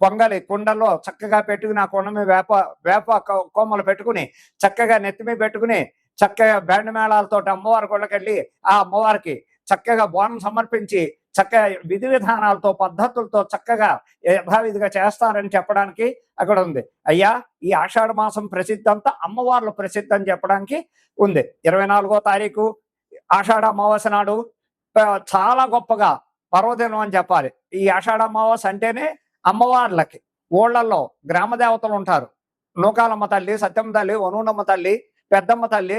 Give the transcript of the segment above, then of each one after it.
పొంగలి. కుండలో చక్కగా పెట్టుకుని ఆ కొండ మీద వేప వేప కొమ్మలు పెట్టుకుని చక్కగా నెత్తిమీ పెట్టుకుని చక్కగా బ్యాండ్ మేళాలతో అమ్మవారి గుళ్ళకెళ్ళి ఆ అమ్మవారికి చక్కగా బోనం సమర్పించి చక్కగా విధి విధానాలతో పద్ధతులతో చక్కగా యథావిధిగా చేస్తారని చెప్పడానికి అక్కడ ఉంది. అయ్యా ఈ ఆషాఢ మాసం ప్రసిద్ధి అంతా అమ్మవార్ల ప్రసిద్ధి అని చెప్పడానికి ఉంది. ఇరవై నాలుగో తారీఖు ఆషాఢ అమావాస్య నాడు చాలా గొప్పగా పర్వదినం అని చెప్పాలి. ఈ ఆషాఢ అమావాస్య అంటేనే అమ్మవార్లకి ఊళ్ళల్లో గ్రామ దేవతలు ఉంటారు. నూకాలమ్మ తల్లి సత్యమ్మ తల్లి వనూనమ్మ తల్లి పెద్దమ్మ తల్లి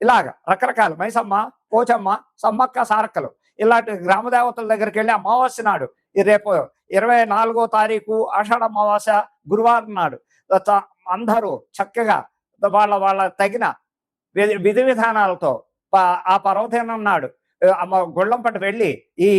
ఇలాగ రకరకాల. మైసమ్మ కోచమ్మ సమ్మక్క సారక్కలు. ఇలాంటి గ్రామ దేవతల దగ్గరికి వెళ్ళి అమావాస్య నాడు రేపు ఇరవై నాలుగో తారీఖు ఆషాఢ అమావాస్య గురువారం నాడు అందరూ చక్కగా వాళ్ళ వాళ్ళ తగిన విధి విధి విధానాలతో ఆ పర్వదినం నాడు గుళ్ళం పట్టు వెళ్ళి ఈ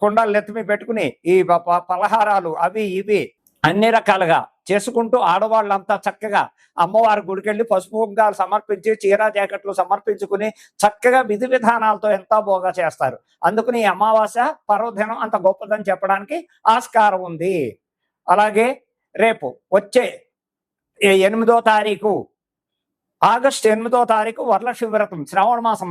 కుండలు నెత్తిమి పెట్టుకుని ఈ పలహారాలు అవి ఇవి అన్ని రకాలుగా చేసుకుంటూ ఆడవాళ్ళంతా చక్కగా అమ్మవారి గుడికెళ్ళి పసుపు కుంకాలు సమర్పించి చీర జాకెట్లు సమర్పించుకుని చక్కగా విధి విధానాలతో ఎంతో బోగా చేస్తారు. అందుకని ఈ అమావాస్య పర్వదినం అంత గొప్పదని చెప్పడానికి ఆస్కారం ఉంది. అలాగే రేపు వచ్చే ఎనిమిదో తారీఖు ఆగస్టు ఎనిమిదో తారీఖు వరలక్ష్మి వ్రతం శ్రావణ మాసం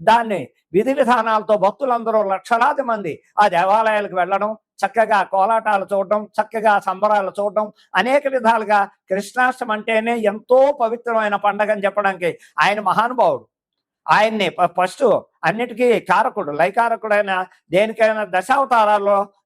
దాన్ని విధి విధానాలతో భక్తులందరూ లక్షలాది మంది ఆ దేవాలయాలకు వెళ్ళడం చక్కగా కోలాటాలు చూడడం చక్కగా సంబరాలు చూడడం అనేక విధాలుగా కృష్ణాష్టమి అంటేనే ఎంతో పవిత్రమైన పండగ అని చెప్పడానికి ఆయన మహానుభావుడు. ఆయన్ని ఫస్ట్ అన్నిటికీ కారకుడు లైకారకుడైన దేనికైనా దశావతారాల్లో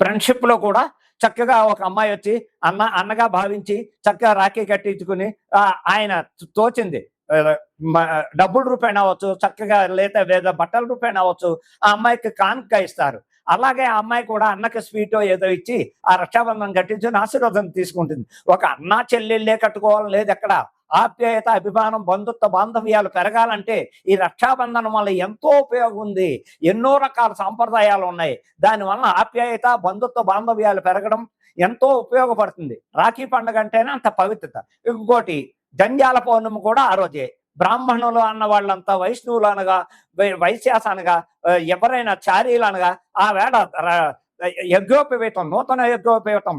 ఫ్రెండ్షిప్లో కూడా చక్కగా ఒక అమ్మాయి వచ్చి అన్న అన్నగా భావించి చక్కగా రాఖీ కట్టించుకుని ఆయన తోచింది. డబ్బుల రూపాయన అవ్వచ్చు చక్కగా లేదా లేదా బట్టల రూపాయన అవ్వచ్చు ఆ అమ్మాయికి కానుక ఇస్తారు. అలాగే ఆ అమ్మాయి కూడా అన్నకి స్వీట్ ఏదో ఇచ్చి ఆ రక్షాబంధం కట్టించుకుని ఆశీర్వాదం తీసుకుంటుంది. ఒక అన్న చెల్లెళ్ళే కట్టుకోవాలని లేదు ఎక్కడ? ఆప్యాయత అభిమానం బంధుత్వ బాంధవ్యాలు పెరగాలంటే ఈ రక్షాబంధనం వల్ల ఎంతో ఉపయోగం ఉంది. ఎన్నో రకాల సాంప్రదాయాలు ఉన్నాయి. దానివల్ల ఆప్యాయత బంధుత్వ బాంధవ్యాలు పెరగడం ఎంతో ఉపయోగపడుతుంది. రాఖీ పండుగ అంటేనే అంత పవిత్రత. ఇంకోటి జంజాల పౌర్ణమి కూడా ఆ రోజే. బ్రాహ్మణులు అన్న వాళ్ళంతా వైష్ణవులు అనగా వైశ్యాస అనగా ఎవరైనా చారీలు అనగా ఆ వేళ యజ్ఞోపవేతం నూతన యజ్ఞోపవేతం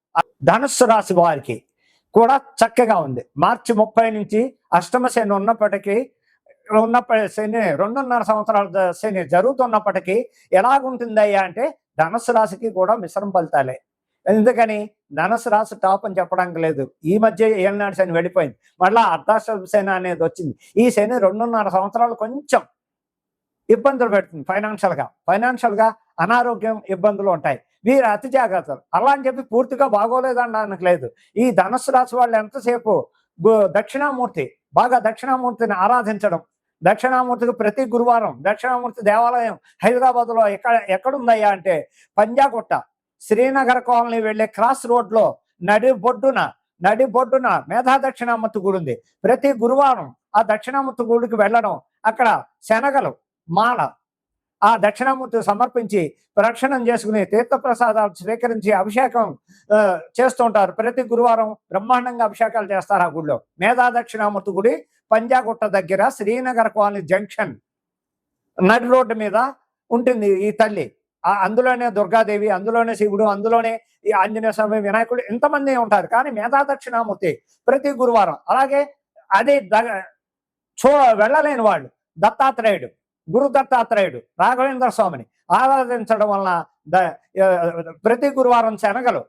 ధనుస్సు రాశి వారికి కూడా చక్కగా ఉంది. మార్చి ముప్పై నుంచి అష్టమ శని ఉన్నప్పటికీ ఉన్నప్పటి శని రెండున్నర సంవత్సరాల శని జరుగుతున్నప్పటికీ ఎలాగుంటుందయ్యా అంటే ధనుసు రాశికి కూడా మిశ్రమ ఫలితాలే. ఎందుకని? ధనుసు రాశి టాప్ అని చెప్పడానికి లేదు. ఈ మధ్య ఏళ్ళనాడు శని వెళ్ళిపోయింది. మళ్ళీ అర్ధాశ్వ శని అనేది వచ్చింది. ఈ శని రెండున్నర సంవత్సరాలు కొంచెం ఇబ్బందులు పెడుతుంది ఫైనాన్షియల్గా. ఫైనాన్షియల్గా అనారోగ్యం ఇబ్బందులు ఉంటాయి. వీరు అతి జాగ్రత్తలు. అలా అని చెప్పి పూర్తిగా బాగోలేదనడానికి లేదు. ఈ ధనుసు రాశి వాళ్ళు ఎంతసేపు దక్షిణామూర్తి బాగా దక్షిణామూర్తిని ఆరాధించడం. దక్షిణామూర్తికి ప్రతి గురువారం దక్షిణామూర్తి దేవాలయం హైదరాబాద్లో ఎక్కడ ఎక్కడుందయ్యా అంటే పంజాగుట్ట శ్రీనగర్ కాలనీ వెళ్ళే క్రాస్ రోడ్లో నడి బొడ్డున నడి బొడ్డున మేధా దక్షిణామూర్తి గుడి ఉంది ప్రతి గురువారం ఆ దక్షిణామూర్తి గుడికి వెళ్ళడం అక్కడ శనగలు మాల. ఆ దక్షిణామూర్తి సమర్పించి ప్రక్షణం చేసుకుని తీర్థప్రసాదాలు స్వీకరించి అభిషేకం చేస్తుంటారు చేస్తూ ఉంటారు. ప్రతి గురువారం బ్రహ్మాండంగా అభిషేకాలు చేస్తారు ఆ గుడిలో మేధా దక్షిణామూర్తి గుడి పంజాగుట్ట దగ్గర శ్రీనగర్ కాలనీ జంక్షన్ నడి రోడ్డు మీద ఉంటుంది ఈ తల్లి. ఆ అందులోనే దుర్గాదేవి అందులోనే శివుడు అందులోనే ఈ ఆంజనేయ స్వామి వినాయకుడు ఇంతమంది ఉంటారు. కానీ మేధా దక్షిణామూర్తి ప్రతి గురువారం. అలాగే అదే చూ వెళ్ళలేని వాళ్ళు. దత్తాత్రేయుడు. గురు దత్తాత్రేయుడు రాఘవేంద్ర స్వామిని ఆరాధించడం వలన ప్రతి గురువారం శనగలు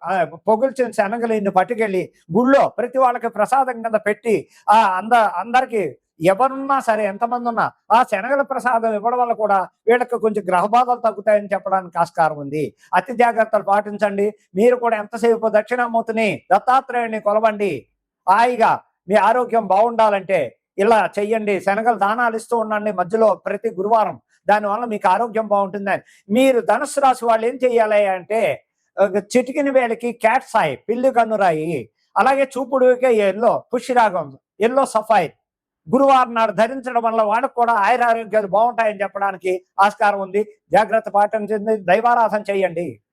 పొగుల్చిన శనగలు ఇన్ని పట్టుకెళ్ళి గుళ్ళో ప్రతి వాళ్ళకి ప్రసాదం కింద పెట్టి ఆ అంద అందరికి ఎవరున్నా సరే ఎంతమంది ఉన్నా ఆ శనగల ప్రసాదం ఇవ్వడం వల్ల కూడా వీళ్ళకి కొంచెం గ్రహ బాధలు తగ్గుతాయని చెప్పడానికి ఆస్కారం ఉంది. అతి జాగ్రత్తలు పాటించండి. మీరు కూడా ఎంతసేపు దక్షిణామూర్తిని దత్తాత్రేయుని కొలవండి. హాయిగా మీ ఆరోగ్యం బాగుండాలంటే ఇలా చెయ్యండి శనగలు దానాలు ఇస్తూ ఉండండి మధ్యలో ప్రతి గురువారం. దానివల్ల మీకు ఆరోగ్యం బాగుంటుందని మీరు ధనుసు రాశి వాళ్ళు ఏం చెయ్యాలి అంటే చిటికిన వేళకి క్యాట్సాయి పిల్లి కనురాయి అలాగే చూపుడుకే ఎల్లో పుష్యరాగం ఎల్లో సఫాయి. గురువారం నాడు ధరించడం వల్ల వాళ్ళకు కూడా ఆయురారోగ్యాలు బాగుంటాయని చెప్పడానికి ఆస్కారం ఉంది. జాగ్రత్త పాటించింది దైవారాధన చేయండి